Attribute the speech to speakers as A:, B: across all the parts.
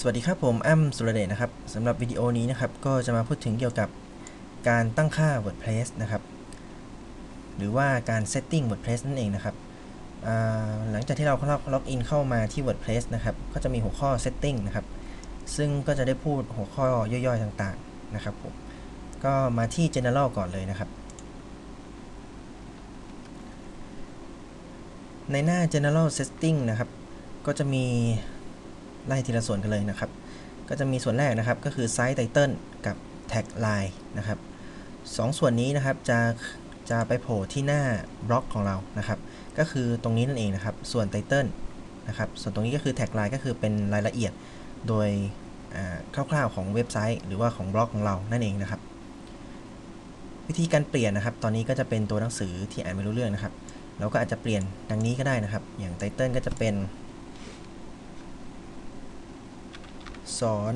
A: สวัสดีครับผมอ้ำสุรเดชนะครับสำหรับวิดีโอนี้นะครับก็จะมาพูดถึงเกี่ยวกับการตั้งค่า WordPress นะครับหรือว่าการ setting WordPress นั่นเองนะครับหลังจากที่เราล็อกอินเข้ามาที่ WordPress นะครับก็จะมีหัวข้อ setting นะครับซึ่งก็จะได้พูดหัวข้อย่อยๆต่างๆนะครับผมก็มาที่ general ก่อนเลยนะครับ ในหน้า general setting นะครับก็จะมี ไล่ทีละส่วนกันเลยนะครับ ก็จะมีส่วนแรกนะครับก็คือ site title กับ tag line นะครับสองส่วนนี้นะครับจะจะไปโผล่ที่หน้าบล็อกของเรานะครับ ก็คือตรงนี้นั่นเองนะครับ ส่วน title นะครับ ส่วนตรงนี้ก็คือ tag line ก็คือเป็นรายละเอียดโดยคร่าวๆของเว็บไซต์ หรือว่าของบล็อกของเรานั่นเองนะครับ วิธีการเปลี่ยนนะครับ ตอนนี้ก็จะเป็นตัวหนังสือที่อ่านไม่รู้เรื่องนะครับ เราก็อาจจะเปลี่ยนดังนี้ก็ได้นะครับ อย่างไตเติลก็จะเป็น สอน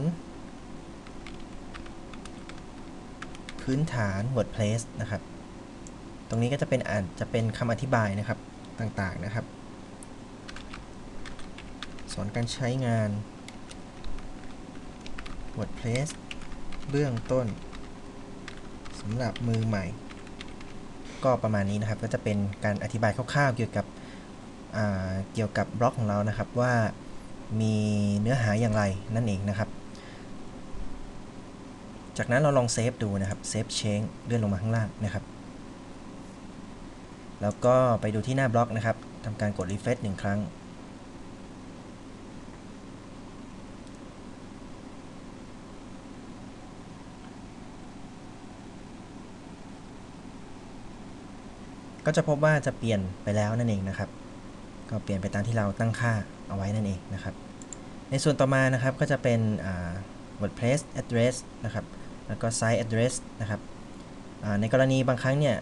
A: พื้นฐาน WordPress นะครับ ตรงนี้ก็จะเป็นอ่านจะเป็นคำอธิบายนะครับต่างๆนะครับ สอนการใช้งาน WordPress เบื้องต้นสำหรับมือใหม่ ก็ประมาณนี้นะครับ ก็จะเป็นการอธิบายคร่าวๆเกี่ยวกับเกี่ยวกับบล็อกของเรานะครับว่า มีเนื้อหาอย่างไรนั่นเองนะครับ จากนั้นเราลองเซฟดูนะครับเซฟเชงเลื่อนลงมาข้างล่างนะครับ แล้วก็ไปดูที่หน้าบล็อกนะครับทำการกดรีเฟรชหนึ่งครั้งก็จะพบว่าจะเปลี่ยนไปแล้วนั่นเองนะครับ ก็เปลี่ยนไปตามที่เราตั้งค่าเอาไว้นั่นเองนะครับ ในส่วนต่อมานะครับก็จะเป็น WordPress address นะครับ แล้วก็ site address นะครับในกรณีบางครั้งเนี่ย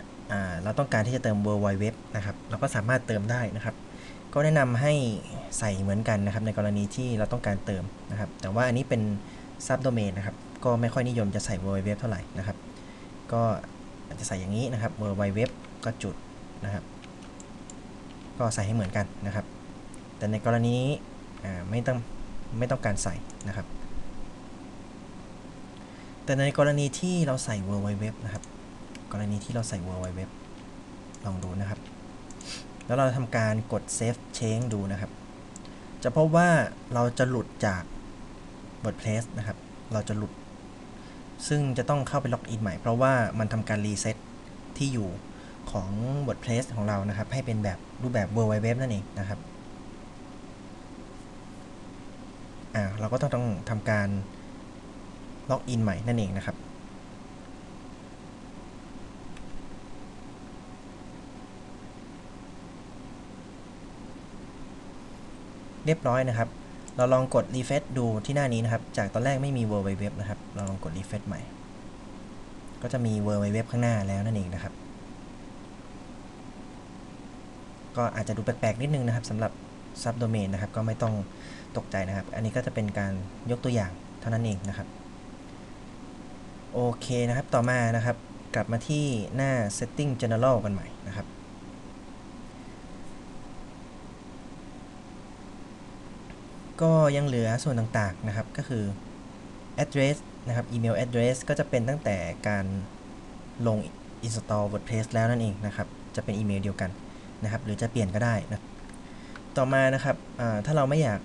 A: เราต้องการที่จะเติม World Wide Web นะครับ เราก็สามารถเติมได้นะครับ ก็แนะนำให้ใส่เหมือนกันนะครับ ในกรณีที่เราต้องการเติมนะครับ แต่ว่าอันนี้เป็น subdomain นะครับ ก็ไม่ค่อยนิยมจะใส่ World Wide Web เท่าไหร่นะครับ ก็อาจจะใส่อย่างนี้นะครับ World Wide Web ก็จุดนะครับ ก็ใส่ให้เหมือนกันนะครับ แต่ในกรณีไม่ต้องไม่ต้องการใส่นะครับ แต่ในกรณีที่เราใส่ World Wide Web นะครับ กรณีที่เราใส่ World Wide Web ลองดูนะครับ แล้วเราทำการกด Save Change ดูนะครับ จะพบว่าเราจะหลุดจาก WordPress นะครับ เราจะหลุด ซึ่งจะต้องเข้าไปล็อกอินใหม่เพราะว่ามันทำการรีเซ็ตที่อยู่ ของ WordPress ของเรานะครับ ให้เป็นแบบรูปแบบ World Wide Web นั่นเองนะครับอ่าเราก็ต้องต้องทำการล็อกอินใหม่นั่นเองนะครับเรียบร้อยนะครับ เราลองกด refresh ดูที่หน้านี้นะครับ จากตอนแรกไม่มี World Wide Web นะครับ เราลองกด refresh ใหม่ ก็จะมี World Wide Web ข้างหน้าแล้วนั่นเองนะครับ ก็อาจจะดูแปลกๆนิดนึงนะครับสำหรับ subdomain นะครับก็ไม่ต้องตกใจนะครับ อันนี้ก็จะเป็นการยกตัวอย่างเท่านั้นเองนะครับโอเคนะครับต่อมานะครับกลับมาที่หน้า setting general กันใหม่นะครับก็ยังเหลือส่วนต่างๆนะครับก็คือ address นะครับ email address ก็จะเป็นตั้งแต่การลง install WordPress แล้วนั่นเองนะครับ จะเป็นอีเมลเดียวกัน นะครับ หรือจะเปลี่ยนก็ได้นะต่อมานะครับถ้าเราไม่อยาก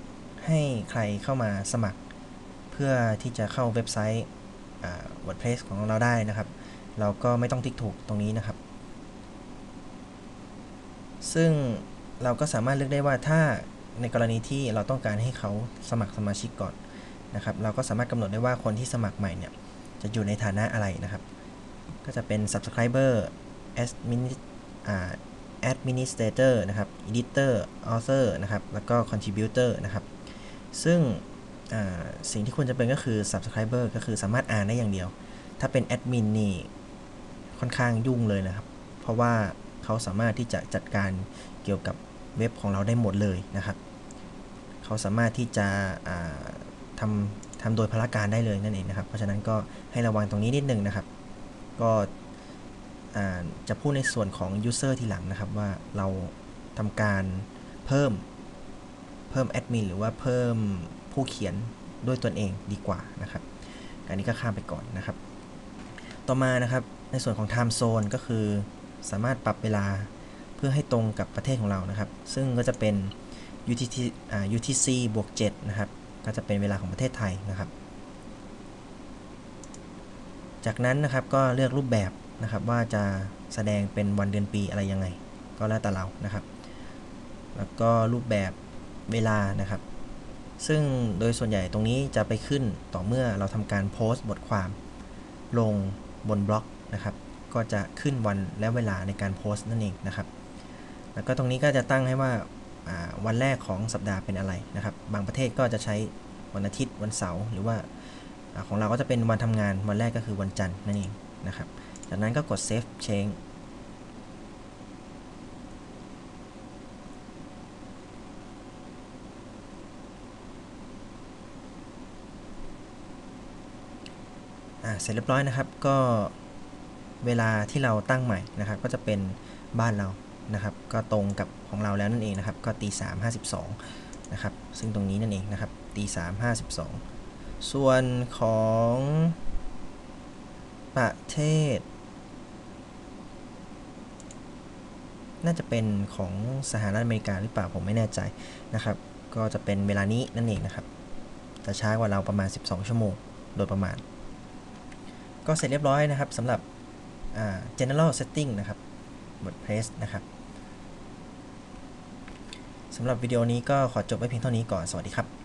A: ให้ใครเข้ามาสมัคร เพื่อที่จะเข้าเว็บไซต์ WordPress ของเราได้นะครับ เราก็ไม่ต้องติ๊กถูกตรงนี้นะครับ ซึ่งเราก็สามารถเลือกได้ว่าถ้าในกรณีที่เราต้องการให้เขาสมัครสมาชิกก่อนนะครับ เราก็สามารถกำหนดได้ว่าคนที่สมัครใหม่เนี่ยจะอยู่ในฐานะอะไรนะครับ ก็จะเป็น subscriber admin administrator นะครับ editor author นะครับ แล้วก็ contributor นะครับ ซึ่งสิ่งที่ควรจะเป็นก็คือ subscriber ก็คือสามารถอ่านได้อย่างเดียว ถ้าเป็นแอดมินนี่ค่อนข้างยุ่งเลยนะครับ เพราะว่าเขาสามารถที่จะจัดการเกี่ยวกับเว็บของเราได้หมดเลยนะครับ เขาสามารถที่จะทำทำโดยพละการได้เลยนั่นเองนะครับ เพราะฉะนั้นก็ให้ระวังตรงนี้นิดนึงนะครับ ก็ จะพูดในส่วนของ user ทีหลังนะครับว่าเราทำการเพิ่มเพิ่มแอดมินหรือว่าเพิ่มผู้เขียนด้วยตนเองดีกว่านะครับอันนี้ก็ข้ามไปก่อนนะครับ ต่อมานะครับในส่วนของ time zone ก็คือสามารถปรับเวลาเพื่อให้ตรงกับประเทศของเรานะครับ ซึ่งก็จะเป็น UTC UTC บวก7นะครับ ก็จะเป็นเวลาของประเทศไทยนะครับ จากนั้นนะครับก็เลือกรูปแบบ นะครับ ว่าจะแสดงเป็นวันเดือนปีอะไรยังไง ก็แล้วแต่เรานะครับ แล้วก็รูปแบบเวลานะครับ ซึ่งโดยส่วนใหญ่ตรงนี้จะไปขึ้นต่อเมื่อเราทำการโพสต์บทความ ลงบนบล็อกนะครับ ก็จะขึ้นวันและเวลาในการโพสต์นั่นเองนะครับ แล้วก็ตรงนี้ก็จะตั้งให้ว่าาวันแรกของสัปดาห์เป็นอะไรนะครับ บางประเทศก็จะใช้วันอาทิตย์วันเสาร์หรือว่าอาของเราก็จะเป็นวันทำงานวันแรกก็คือวันจันทร์นั่นเองนะครับ จากนั้นก็กด save change เสร็จเรียบร้อยนะครับก็เวลาที่เราตั้งใหม่นะครับ ก็จะเป็นบ้านเรานะครับ ก็ตรงกับของเราแล้วนั่นเองนะครับ ก็ตีสามห้าสิบสองนะครับ ซึ่งตรงนี้นั่นเองนะครับตีสามห้าสิบสองส่วนของประเทศ น่าจะเป็นของสหรัฐอเมริกาหรือเปล่าผมไม่แน่ใจนะครับ ก็จะเป็นเวลานี้นั่นเองนะครับจะช้ากว่าเราประมาณ 12 ชั่วโมงโดยประมาณ ก็เสร็จเรียบร้อยนะครับสำหรับ general setting นะครับ WordPress นะครับสำหรับวิดีโอนี้ก็ขอจบไว้เพียงเท่านี้ก่อน สวัสดีครับ